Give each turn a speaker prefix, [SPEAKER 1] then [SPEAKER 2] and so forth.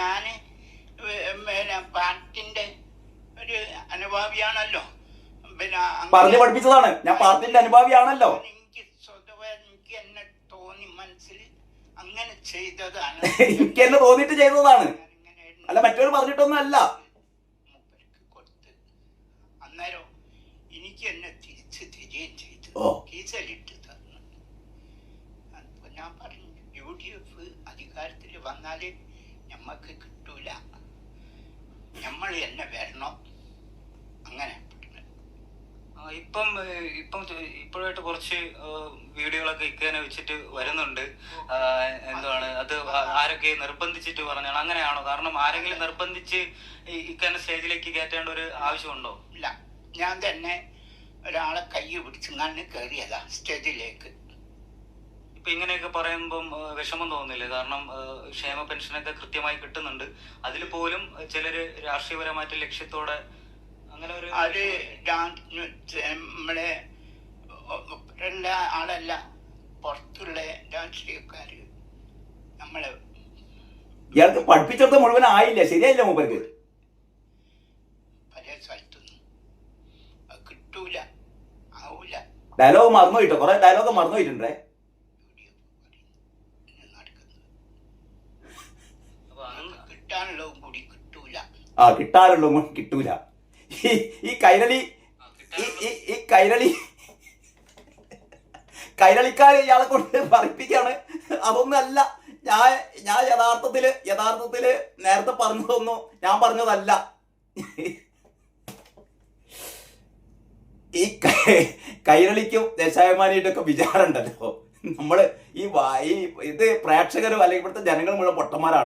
[SPEAKER 1] ഞാൻ പിന്നെ പാർട്ടിന്റെ ഒരു അനുഭാവിയാണല്ലോ. പിന്നെ
[SPEAKER 2] പറഞ്ഞു പഠിപ്പിച്ചതാണ്. ഞാൻ പാർട്ടിന്റെ അനുഭാവിയാണല്ലോ.
[SPEAKER 1] എനിക്ക് സ്വതവേ എനിക്ക് എന്നെ തോന്നി മനസ്സിൽ അങ്ങനെ ചെയ്തതാണ്.
[SPEAKER 2] എനിക്ക് എന്നെ തോന്നിട്ട് ചെയ്തതാണ്. അല്ല മറ്റൊരു പറഞ്ഞിട്ടൊന്നും അല്ല.
[SPEAKER 1] അന്നേരം എനിക്ക് എന്നെ തിരിച്ച് തിരികെയും ചെയ്തു. കീസലിട്ട് തന്നു. ഞാൻ പറഞ്ഞു യു ഡി എഫ് അധികാരത്തിൽ വന്നാൽ ഞമ്മക്ക് കിട്ടൂല. നമ്മൾ എന്നെ വരണം. അങ്ങനെ.
[SPEAKER 3] ഇപ്പം ഇപ്പം ഇപ്പോഴായിട്ട് കുറച്ച് വീഡിയോകളൊക്കെ ഇക്കാനെ വെച്ചിട്ട് വരുന്നുണ്ട്. എന്താണ് അത് ആരൊക്കെ നിർബന്ധിച്ചിട്ട് പറഞ്ഞാണ് അങ്ങനെയാണോ? കാരണം ആരെങ്കിലും നിർബന്ധിച്ച് ഇക്കാനെ സ്റ്റേജിലേക്ക് കയറ്റേണ്ട ഒരു ആവശ്യമുണ്ടോ?
[SPEAKER 1] ഇല്ല. ഞാൻ തന്നെ ഒരാളെ കൈ പിടിച്ചങ്ങാണ്ട് കയറിയതാ സ്റ്റേജിലേക്ക്.
[SPEAKER 3] ഇപ്പൊ ഇങ്ങനെയൊക്കെ പറയുമ്പം വിഷമം തോന്നുന്നില്ലേ? കാരണം ക്ഷേമ പെൻഷനൊക്കെ കൃത്യമായി കിട്ടുന്നുണ്ട്. അതിൽ പോലും ചിലര് രാഷ്ട്രീയപരമായിട്ട് ലക്ഷ്യത്തോടെ അങ്ങനെ ഒരു
[SPEAKER 1] അത് നമ്മളെ ഉള്ള ആളല്ല പുറത്തുള്ള രാഷ്ട്രീയക്കാര് നമ്മളെ.
[SPEAKER 2] ഇയാൾക്ക് പഠിപ്പിച്ചെടുത്ത മുഴുവൻ ആയില്ല? ശരിയായില്ല മൂപ്പർക്ക്?
[SPEAKER 1] പല കിട്ടൂല ആവൂല.
[SPEAKER 2] ഡയലോഗ് മറന്നു പോയിട്ടോ? കുറെ ഡയലോഗ് മറന്നു പോയിട്ടുണ്ടേ? ആ കിട്ടാറുള്ളൂ കിട്ടൂല. ഈ ഈ കൈരളി ഈ ഈ- കൈരളി കൈരളിക്കാർ ഇയാളെ കൊണ്ട് പറയിപ്പിക്കാണ്. അതൊന്നല്ല ഞാൻ ഞാൻ യഥാർത്ഥത്തിൽ യഥാർത്ഥത്തിൽ നേരത്തെ പറഞ്ഞതൊന്നും ഞാൻ പറഞ്ഞതല്ല. ഈ കൈരളിക്കും ദേശാഭിമാനിയുടെ ഒക്കെ വിചാരം ഉണ്ടല്ലോ നമ്മൾ ഈ ഇത് പ്രേക്ഷകരും അല്ലെങ്കിൽ ഇവിടുത്തെ ജനങ്ങൾ മുഴുവൻ പൊട്ടന്മാരാണ്.